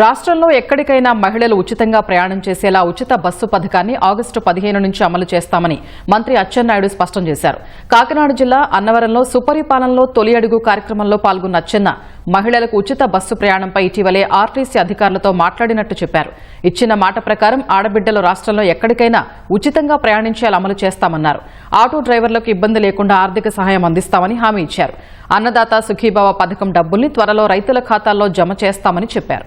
రాష్ట్రంలో ఎక్కడికైనా మహిళలు ఉచితంగా ప్రయాణం చేసేలా ఉచిత బస్సు పథకాన్ని ఆగస్టు పదిహేను నుంచి అమలు చేస్తామని మంత్రి అచ్చెన్నాయుడు స్పష్టం చేశారు. కాకినాడ జిల్లా అన్నవరంలో సుపరిపాలనలో తొలి అడుగు కార్యక్రమంలో పాల్గొన్న అచ్చెన్న మహిళలకు ఉచిత బస్సు ప్రయాణంపై ఇటీవలే ఆర్టీసీ అధికారులతో మాట్లాడినట్టు చెప్పారు. ఇచ్చిన మాట ప్రకారం ఆడబిడ్డలు రాష్ట్రంలో ఎక్కడికైనా ఉచితంగా ప్రయాణించేలా అమలు చేస్తామన్నారు. ఆటో డ్రైవర్లకు ఇబ్బంది లేకుండా ఆర్థిక సహాయం అందిస్తామని హామీ ఇచ్చారు. అన్నదాత సుఖీభావ పథకం డబ్బుల్ని త్వరలో రైతుల ఖాతాల్లో జమ చేస్తామని చెప్పారు.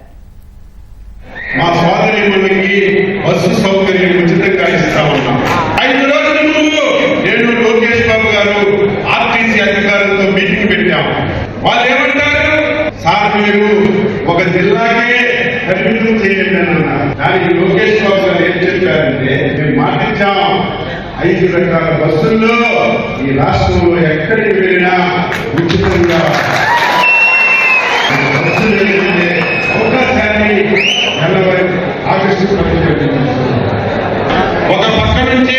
మా సోదరి సోదరిమణులకి బస్సు సౌకర్యం ఉచితంగా ఇస్తా ఉన్నాం. ఐదు రోజుల ముందు నేను లోకేష్ బాబు గారు ఆర్టీసీ అధికారులతో మీటింగ్ పెట్టాం. వాళ్ళు ఏమంటారు? సార్ మీరు ఒక జిల్లాకే పరిమితం చేయండి అని అన్నారు. కానీ లోకేష్ బాబు గారు ఏం చెప్పారంటే మేము మాటించాం ఐదు రకాల బస్సుల్లో ఈ రాష్ట్రంలో ఎక్కడికి వెళ్ళినా ఉచితంగా ఒక పక్క నుంచి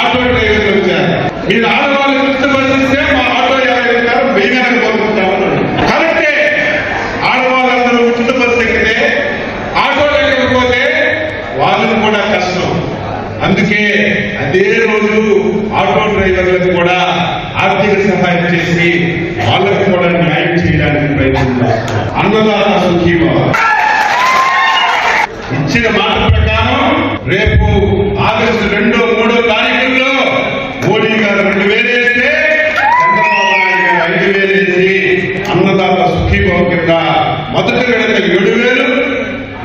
ఆటో డ్రైవర్లు వచ్చారు మీరు ఆడవాళ్ళు కృష్ణపరిస్తే మా ఆటో యాభై గారు వేగాన్ని కోరుకుంటామన్నారు కరెక్టే. ఆడవాళ్ళందరూ ఉచిత బస్సు ఎక్కితే ఆటో లేకపోతే వాళ్ళకు కూడా కష్టం. అందుకే అదే రోజు ఆటో డ్రైవర్లకు కూడా ఆర్థిక సహాయం చేసి వాళ్ళకు కూడా న్యాయం చేయడానికి ప్రయత్నం చేస్తాం సుఖీభావ. ఇచ్చిన మాట ప్రకారం రేపు ఆగస్టు రెండో మూడో తారీఖుల్లో మోడీ గారు రెండు వేలు వేస్తే చంద్రబాబు నాయుడు గారు ఐదు వేలు వేసి అన్నదాత సుఖీభావం కింద మొదటి విడత ఏడు వేలు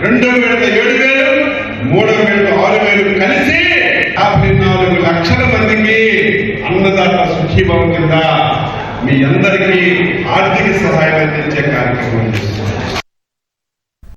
రెండో విడత ఏడు వేలు మూడో విడత ఆరు వేలు కలిసి యాభై నాలుగు లక్షల మందికి అన్నదాత సుఖీభావం కింద మీ అందరికీ ఆర్థిక సహాయం అందించే కార్యక్రమం